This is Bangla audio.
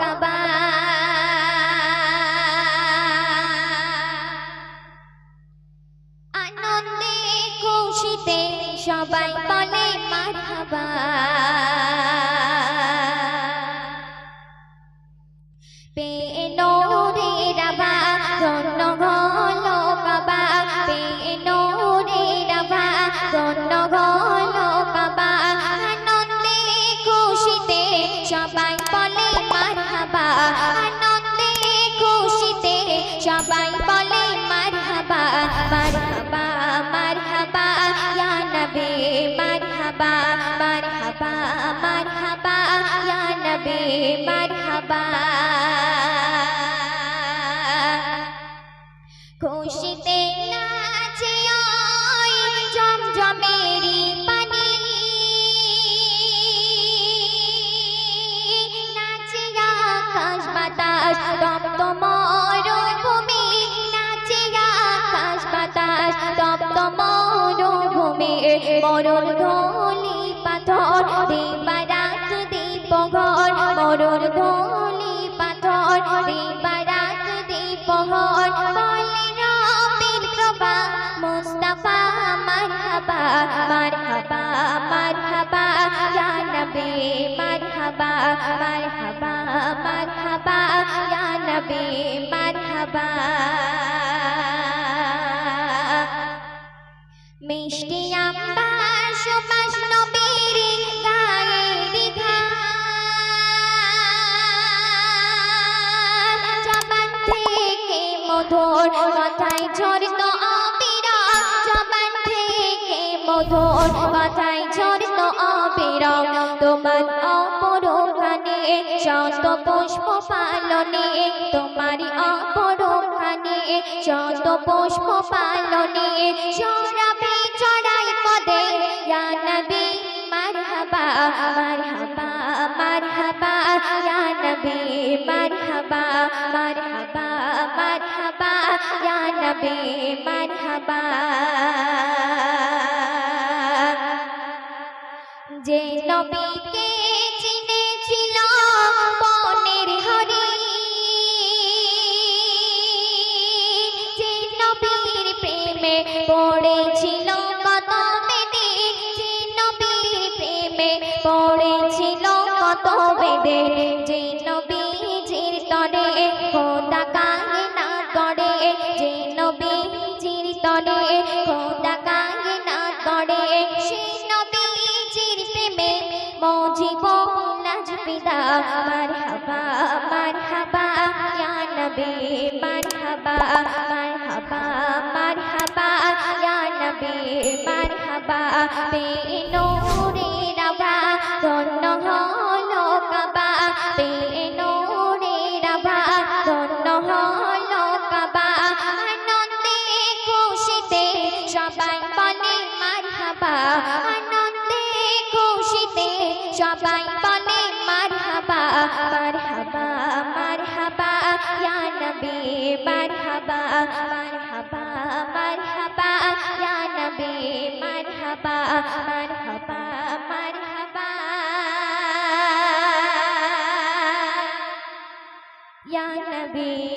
কাবা আনন্দে খুশিতে সবাই বলে মারহাবা মারহাবা মারহাবা মারহাবা, ইয়া নবী, মারহাবা। খুশিতে নাচে ওই জমজমেরি পানি। নাচে আকাশ বাতাস, তপ্ত মরুভূমি। নাচে আকাশ বাতাস, তপ্ত মরুভূমি ধলি দিবারাত দীপঘর মরুর ধলি পাথর। দিবারাত দীপঘর বলে রবির প্রভা মুস্তাফা, মারহাবা মারহাবা মারহাবা ইয়া নবী মারহাবা মারহাবা মারহাবা ইয়া নবী মারহাবা। মধুর কথায় ঝরত অবিরা তোমার অপরখানে শত পুষ্প পালনে, তোমারি অপরখানে শত পুষ্প পালনে। সরাবে চড়াই পদে ইয়া নবী মারহাবা মারহাবা মারহাবা ইয়া নবী মারহাবা মারহাবা মারহাবা ইয়া নবী মারহাবা। নবীকে চিনেছিল বনের হরি যে নবীর প্রেমে পড়েছিল কত বেদে যে নবীর প্রেমে পড়েছিল নাজবিদা মারহাবা মারহাবা ইয়া নবী মারহাবা মারহাবা মারহাবা ইয়া নবী মারহাবা বেনূরে রাভা ধন্য হলো কাবা বেনূরে নবী মারহাবা মারহাবা মারহাবা ইয়া নবী মারহাবা মারহাবা মারহাবা। ইয়া নবী